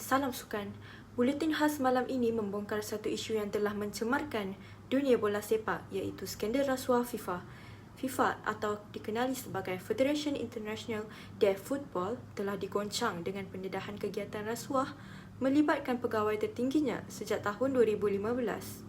salam sukan. Buletin khas malam ini membongkar satu isu yang telah mencemarkan dunia bola sepak iaitu skandal rasuah FIFA. FIFA atau dikenali sebagai Federation International de Football telah digoncang dengan pendedahan kegiatan rasuah melibatkan pegawai tertingginya sejak tahun 2015.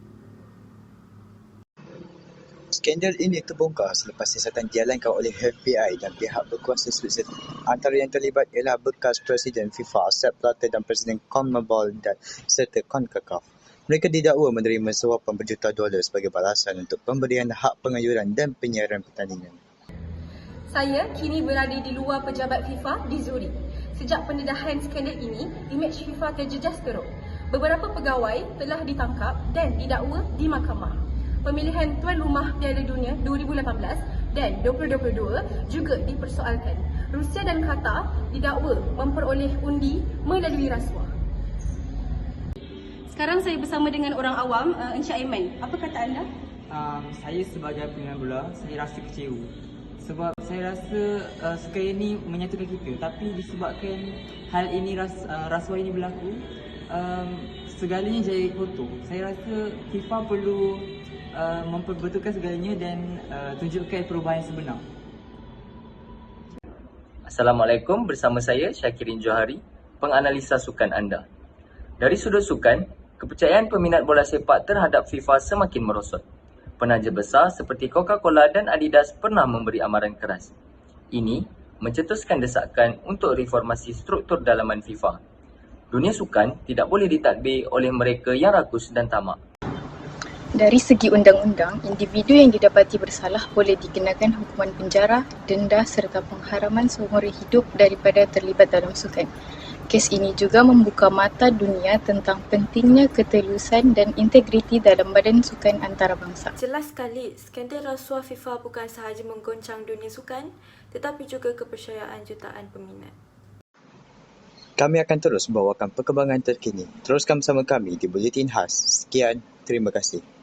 Skandal ini terbongkar selepas siasatan dijalankan oleh FBI dan pihak berkuasa Switzerland. Antara yang terlibat ialah bekas Presiden FIFA, Sepp Blatter dan Presiden CONMEBOL dan serta CONCACAF. Mereka didakwa menerima suapan berjuta dolar sebagai balasan untuk pemberian hak pengayuran dan penyiaran pertandingan. Saya kini berada di luar pejabat FIFA di Zurich. Sejak pendedahan skandal ini, imej FIFA terjejas teruk. Beberapa pegawai telah ditangkap dan didakwa di mahkamah. Pemilihan tuan rumah Piala Dunia 2018 dan 2022 juga dipersoalkan. Rusia dan Qatar didakwa memperoleh undi melalui rasuah. Sekarang saya bersama dengan orang awam, uh, Encik Aiman. Apa kata anda? um, saya sebagai pemain bola saya rasa kecewa sebab saya rasa uh, sukan ini menyatukan kita tapi disebabkan hal ini ras, uh, rasuah ini berlaku um, segalanya jadi kotor saya rasa FIFA perlu uh, memperbetulkan segalanya dan uh, tunjukkan perubahan sebenar Assalamualaikum bersama saya Syakirin Johari, penganalisa sukan anda. Dari sudut sukan, kepercayaan peminat bola sepak terhadap FIFA semakin merosot. Penaja besar seperti Coca-Cola dan Adidas pernah memberi amaran keras. Ini mencetuskan desakan untuk reformasi struktur dalaman FIFA. Dunia sukan tidak boleh ditadbir oleh mereka yang rakus dan tamak. Dari segi undang-undang, individu yang didapati bersalah boleh dikenakan hukuman penjara, denda serta pengharaman seumur hidup daripada terlibat dalam sukan. Kes ini juga membuka mata dunia tentang pentingnya ketelusan dan integriti dalam badan sukan antarabangsa. Jelas sekali, skandal rasuah FIFA bukan sahaja menggoncang dunia sukan tetapi juga kepercayaan jutaan peminat. Kami akan terus membawakan perkembangan terkini. Teruskan bersama kami di Buletin Khas. Sekian, terima kasih.